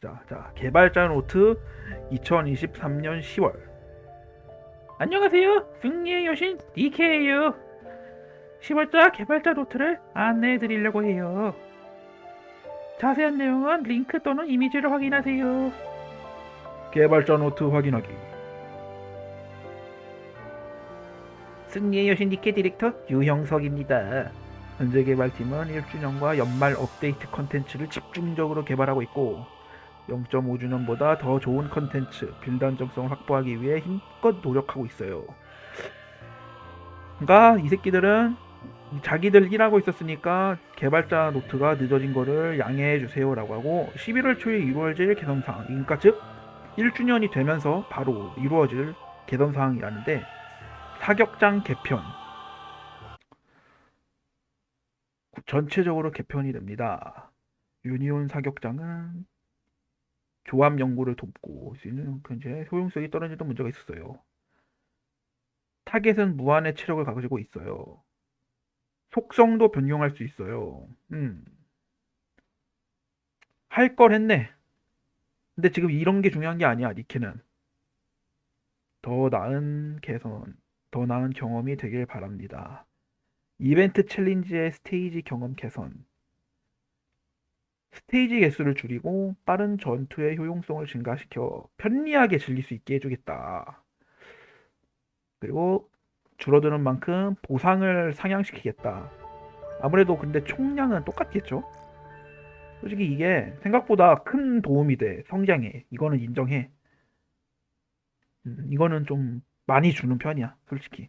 봅시다. 자, 개발자 노트 2023년 10월. 안녕하세요. 승리의 여신 DK예요. 10월자 개발자 노트를 안내해 드리려고 해요. 자세한 내용은 링크 또는 이미지를 확인하세요. 개발자 노트 확인하기. 승리의 여신 DK 디렉터 유형석입니다. 현재 개발팀은 1주년과 연말 업데이트 컨텐츠를 집중적으로 개발하고 있고 0.5주년보다 더 좋은 컨텐츠, 빌드 안정성을 확보하기 위해 힘껏 노력하고 있어요. 그러니까 이 새끼들은 자기들 일하고 있었으니까 개발자 노트가 늦어진 거를 양해해 주세요라고 하고 11월 초에 이루어질 개선 사항, 그러니까 즉 1주년이 되면서 바로 이루어질 개선 사항이라는데 사격장 개편 전체적으로 개편이 됩니다. 유니온 사격장은 조합 연구를 돕고 있는 그 이제 효용성이 떨어지던 문제가 있었어요. 타겟은 무한의 체력을 가지고 있어요. 속성도 변경할 수 있어요. 음. 할 걸 했네. 근데 지금 이런 게 중요한 게 아니야, 니케는. 더 나은 개선, 더 나은 경험이 되길 바랍니다. 이벤트 챌린지의 스테이지 경험 개선. 스테이지 개수를 줄이고 빠른 전투의 효용성을 증가시켜 편리하게 즐길 수 있게 해주겠다. 그리고 줄어드는 만큼 보상을 상향시키겠다. 아무래도 근데 총량은 똑같겠죠? 솔직히 이게 생각보다 큰 도움이 돼. 성장에. 이거는 인정해. 음, 이거는 좀 많이 주는 편이야. 솔직히.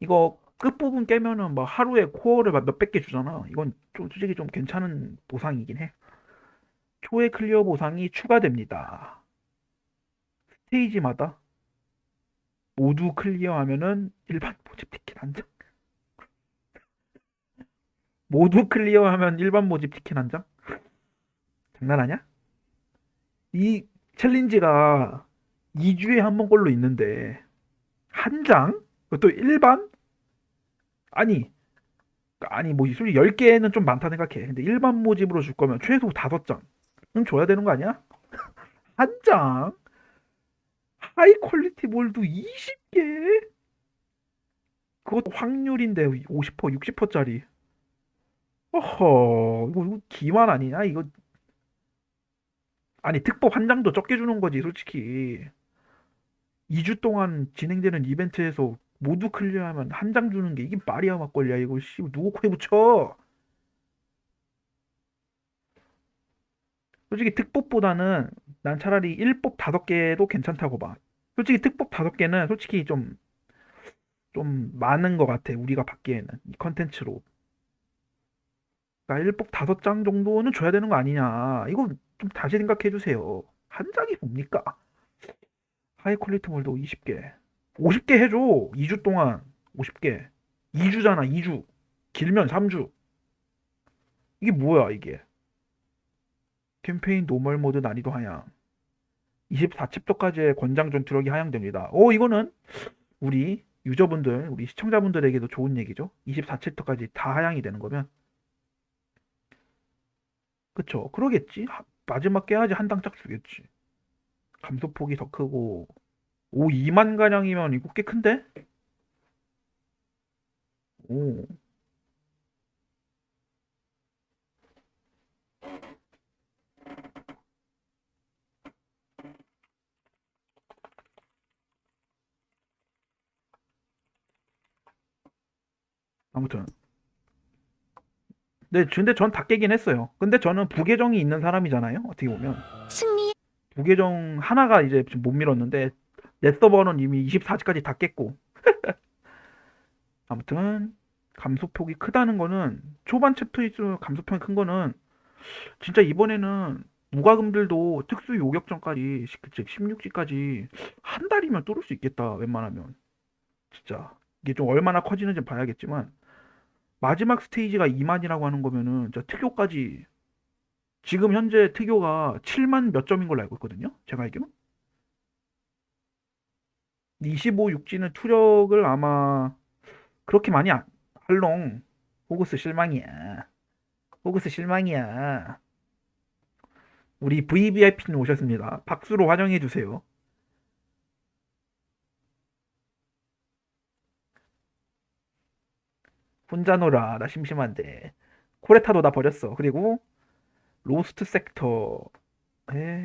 이거 끝부분 깨면은 막 하루에 코어를 막 몇백 개 주잖아. 이건 좀 솔직히 좀 괜찮은 보상이긴 해. 초의 클리어 보상이 추가됩니다. 스테이지마다 모두 클리어하면은 일반 모집 티켓 한 장. 모두 클리어하면 일반 모집 티켓 한 장? 장난하냐? 이 챌린지가 2주에 한 번 꼴로 있는데 한 장? 그것도 일반? 아니 아니 뭐 솔직히 10개는 좀 많다 생각해 근데 일반 모집으로 줄 거면 최소 5장은 줘야 되는 거 아니야? 한 장? 하이 퀄리티 몰도 20개? 그것도 확률인데 50% 60%짜리 어허 이거, 이거 기만 아니냐 이거 아니 특법 한 장도 적게 주는 거지 솔직히 2주 동안 진행되는 이벤트에서 모두 클리어하면 한 장 주는 게 이게 말이야 막걸리야. 이거 씨 누구 코에 붙여 솔직히 특법보다는 난 차라리 1법 5개도 괜찮다고 봐. 솔직히 특법 5개는 솔직히 좀 좀 많은 것 같아 우리가 받기에는 이 컨텐츠로. 그러니까 1법 5장 정도는 줘야 되는 거 아니냐. 이거 좀 다시 생각해 주세요. 한 장이 뭡니까? 하이 퀄리티 몰도 20개 50개 해줘. 2주 동안 50개. 2주잖아, 2주. 길면 3주. 이게 뭐야, 이게? 캠페인 노멀 모드 난이도 하향. 24챕터까지의 권장 전투력이 하향됩니다. 오, 이거는 우리 유저분들, 우리 시청자분들에게도 좋은 얘기죠. 24챕터까지 다 하향이 되는 거면. 그쵸. 그러겠지. 하- 마지막 깨야지 한 당 짝 주겠지. 감소폭이 더 크고, 오, 2만 가량이면 이거 꽤 큰데? 오. 아무튼. 네, 근데 전 다 깨긴 했어요. 근데 저는 부계정이 있는 사람이잖아요. 어떻게 보면. 승리 부계정 하나가 이제 못 밀었는데 내 서버는 이미 24지까지 다 깼고. 아무튼 감소폭이 크다는 거는 초반 챕터일수록 감소폭이 큰 거는 진짜 이번에는 무과금들도 특수 요격전까지 즉 16지까지 한 달이면 뚫을 수 있겠다 웬만하면. 진짜. 이게 좀 얼마나 커지는지 봐야겠지만 마지막 스테이지가 2만이라고 하는 거면은 진짜 특요까지 지금 현재 특요가 7만 몇 점인 걸로 알고 있거든요 제가 알기로 25, 6지는 투력을 아마 그렇게 많이 안 할롱 호그스 실망이야 호그스 실망이야 우리 VVIP님 오셨습니다. 박수로 환영해 주세요. 혼자 놀아. 나 심심한데. 코레타도 나 버렸어. 그리고 로스트 섹터에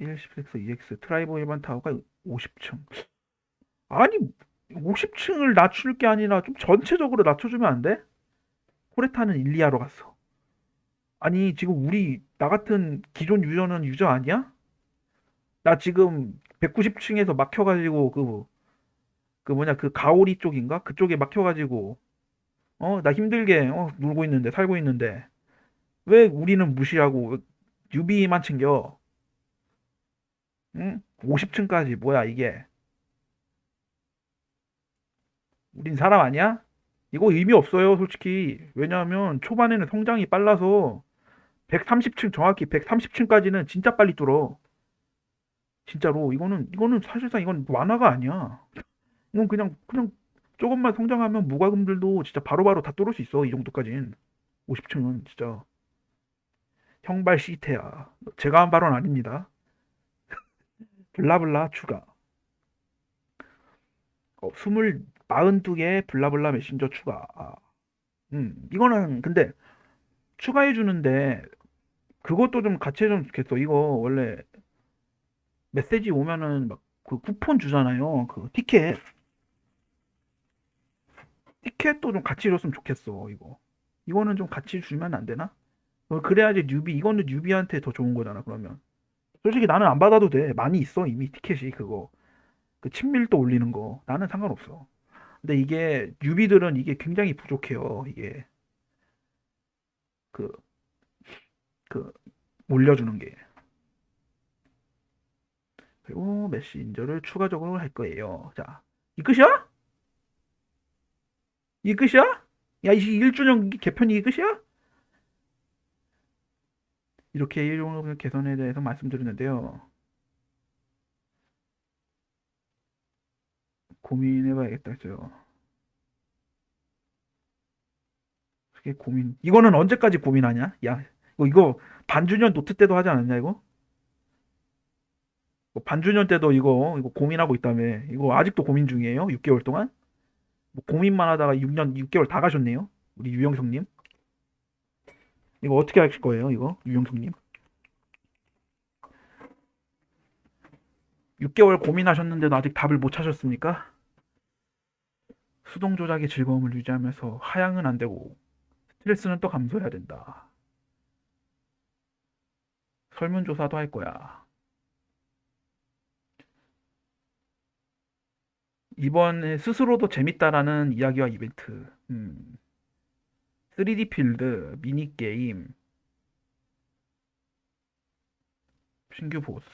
110섹터 EX 트라이브 일반 타워가 50층. 아니 50층을 낮출 게 아니라 좀 전체적으로 낮춰주면 안 돼? 코레타는 일리아로 갔어. 아니 지금 우리 나 같은 기존 유저는 유저 아니야? 나 지금 190층에서 막혀가지고 그, 그 뭐냐 그 가오리 쪽인가? 그쪽에 막혀가지고 어 나 힘들게 어, 놀고 있는데 살고 있는데 왜 우리는 무시하고 유비만 챙겨? 응? 50층까지 뭐야 이게? 우린 사람 아니야? 이거 의미 없어요, 솔직히. 왜냐하면 초반에는 성장이 빨라서 130층 정확히 130층까지는 진짜 빨리 뚫어. 진짜로 이거는 이거는 사실상 이건 완화가 아니야. 이건 그냥 그냥 조금만 성장하면 무과금들도 진짜 바로바로 다 뚫을 수 있어. 이 정도까진. 50층은 진짜 형발 시테야. 제가 한 발언 아닙니다. 블라블라 추가. 어, 20, 42개 블라블라 메신저 추가. 아, 음, 이거는 근데 추가해 주는데 그것도 좀 같이 해주면 좋겠어. 이거 원래 메시지 오면은 막 그 쿠폰 주잖아요. 그 티켓. 티켓도 좀 같이 줬으면 좋겠어. 이거. 이거는 좀 같이 주면 안 되나? 어, 그래야지 뉴비, 이거는 뉴비한테 더 좋은 거잖아, 그러면. 솔직히 나는 안 받아도 돼. 많이 있어, 이미 티켓이 그거. 그 친밀도 올리는 거. 나는 상관없어. 근데 이게 뉴비들은 이게 굉장히 부족해요. 이게 그, 그 올려주는 게. 그리고 메신저를 추가적으로 할 거예요. 자, 이 끝이야? 이 끝이야? 야, 이 1주년 개편이 이 끝이야? 이렇게 일용 개선에 대해서 말씀드렸는데요. 고민해봐야겠다, 저. 그게 고민. 이거는 언제까지 고민하냐? 야, 이거, 이거 반주년 노트 때도 하지 않았냐, 이거? 반주년 때도 이거, 이거 고민하고 있다며. 이거 아직도 고민 중이에요? 6개월 동안? 뭐 고민만 하다가 6년, 6개월 다 가셨네요? 우리 유영석 님. 이거 어떻게 하실 거예요, 이거? 유영석 님. 6개월 고민하셨는데도 아직 답을 못 찾았습니까? 수동 조작의 즐거움을 유지하면서 하향은 안 되고 스트레스는 또 감소해야 된다. 설문조사도 할 거야. 이번에 스스로도 재밌다라는 이야기와 이벤트. 음. 3D 필드, 미니게임, 신규 보스.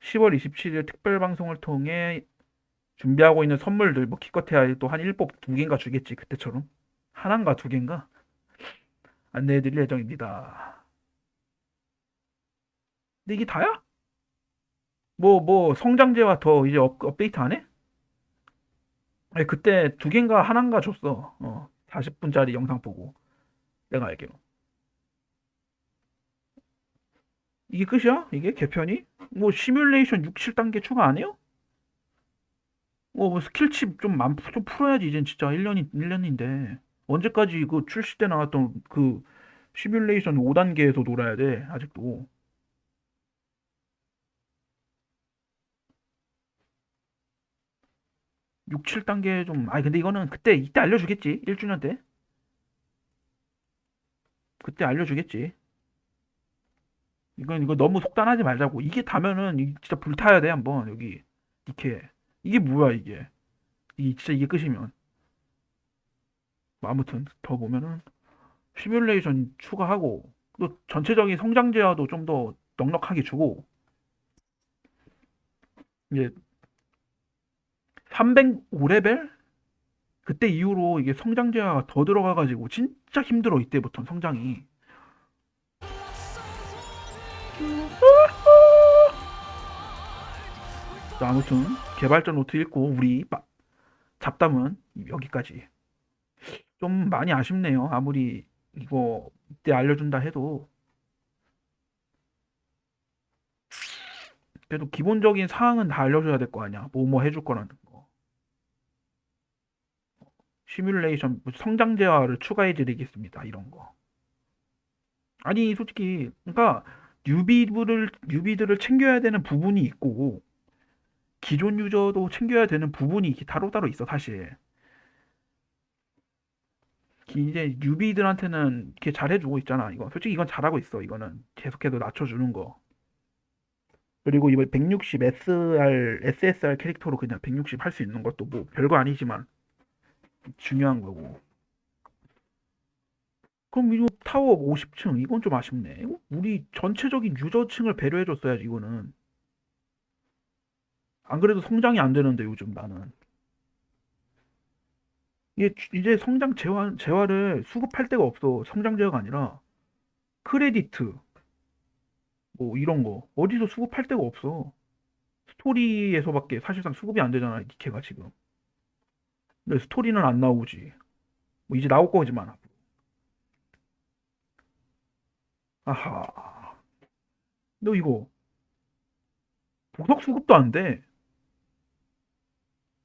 10월 27일 특별 방송을 통해 준비하고 있는 선물들 뭐 기껏해야 또한 일곱 두 개인가 주겠지 그때처럼 하나인가 두 개인가 안내해드릴 예정입니다. 근데 이게 다야? 뭐 뭐 성장제와 더 이제 업, 업데이트 안 해? 아니, 그때 두 개인가 하나인가 줬어. 어, 40분짜리 영상 보고 내가 알기로. 이게 끝이야? 이게 개편이? 뭐 시뮬레이션 6, 7단계 추가 안 해요? 어, 뭐 스킬칩 좀, 만, 좀 풀어야지, 이젠 진짜 1년이, 1년인데. 언제까지 그 출시 때 나왔던 그 시뮬레이션 5단계에서 놀아야 돼, 아직도. 육 7단계 좀, 아니, 근데 이거는 그때, 이때 알려주겠지, 1주년 때. 그때 알려주겠지. 이건, 이거 너무 속단하지 말자고. 이게 다면은, 이 진짜 불타야 돼, 한번, 여기. 이렇게. 이게 뭐야, 이게. 이, 진짜 이게 끝이면. 뭐 아무튼 더 보면은 시뮬레이션 추가하고 또 전체적인 성장 제어도 좀 더 넉넉하게 주고 이제 305레벨 그때 이후로 이게 성장 제어가 더 들어가가지고 진짜 힘들어 이때부터 성장이 아무튼 개발자 노트 읽고 우리 잡담은 여기까지. 좀 많이 아쉽네요. 아무리 이거 이때 알려준다 해도 그래도 기본적인 사항은 다 알려줘야 될 거 아니야. 뭐 뭐 해줄 거라는 거. 시뮬레이션 뭐 성장제화를 추가해드리겠습니다. 이런 거. 아니 솔직히 그러니까 뉴비들을 뉴비들을 챙겨야 되는 부분이 있고 기존 유저도 챙겨야 되는 부분이 이렇게 따로따로 있어 사실. 기- 이제 뉴비들한테는 이렇게 잘해주고 있잖아. 이거 솔직히 이건 잘하고 있어. 이거는 계속해서 낮춰주는 거. 그리고 이번 160 SR SSR 캐릭터로 그냥 160 할 수 있는 것도 뭐 별거 아니지만 중요한 거고. 그럼 이거 타워 50층 이건 좀 아쉽네. 우리 전체적인 유저층을 배려해줬어야지 이거는. 안 그래도 성장이 안 되는데 요즘 나는. 이게 주- 이제 성장 재화 재화를 수급할 데가 없어. 성장 재화가 아니라 크레디트 뭐 이런 거 어디서 수급할 데가 없어. 스토리에서밖에 사실상 수급이 안 되잖아 니케가 지금. 근데 스토리는 안 나오지. 뭐 이제 나올 거지만. 아하. 너 이거 보석 수급도 안 돼.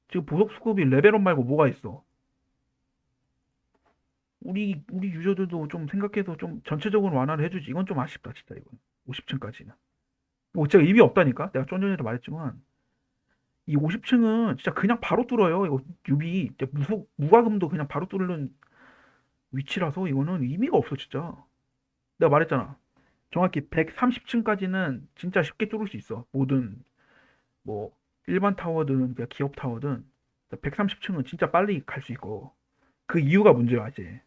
지금 보석 수급이 레벨업 말고 뭐가 있어? 우리 우리 유저들도 좀 생각해서 좀 전체적으로 완화를 해주지. 이건 좀 아쉽다 진짜 이건. 50층까지는. 이거 진짜 의미 없다니까. 내가 좀 전에도 말했지만 이 50층은 진짜 그냥 바로 뚫어요. 이거 유비 무속 무과금도 그냥 바로 뚫는 위치라서 이거는 의미가 없어 진짜. 내가 말했잖아. 정확히 130층까지는 진짜 쉽게 뚫을 수 있어. 모든 뭐 일반 타워든 그냥 기업 타워든 130층은 진짜 빨리 갈 수 있고 그 이유가 문제야 이제.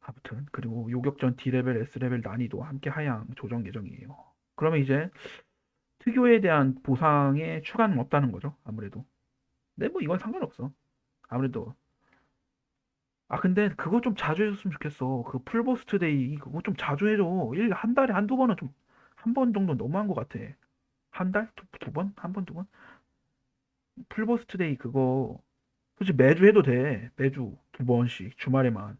아무튼 그리고 요격전 D레벨, S레벨 난이도 함께 하향 조정 예정이에요. 그러면 이제 특요에 대한 보상에 추가는 없다는 거죠. 아무래도. 근데 뭐 이건 상관없어. 아무래도 아 근데 그거 좀 자주 해줬으면 좋겠어. 그 풀버스트 데이 그거 좀 자주 해줘. 일 한 달에 한두 번은 좀 한 번 정도 너무한 것 같아. 한 달? 두, 두 번? 한 번, 두 번? 풀버스트 데이 그거 솔직히 매주 해도 돼. 매주 두 번씩 주말에만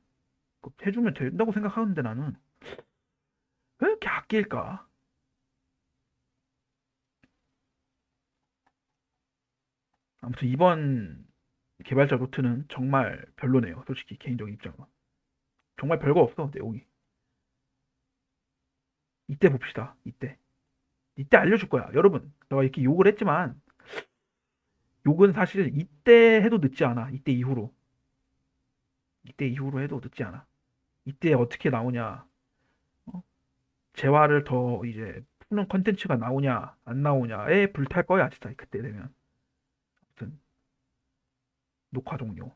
해주면 된다고 생각하는데 나는 왜 이렇게 아낄까? 아무튼 이번 개발자 노트는 정말 별로네요. 솔직히 개인적인 입장은. 정말 별거 없어, 내용이. 이때 봅시다. 이때. 이때 알려줄 거야. 여러분, 내가 이렇게 욕을 했지만, 욕은 사실 이때 해도 늦지 않아. 이때 이후로. 이때 이후로 해도 늦지 않아. 이때 어떻게 나오냐. 어? 재화를 더 이제 푸는 컨텐츠가 나오냐, 안 나오냐에 불탈 거야, 진짜. 그때 되면. 아무튼, 녹화 종료.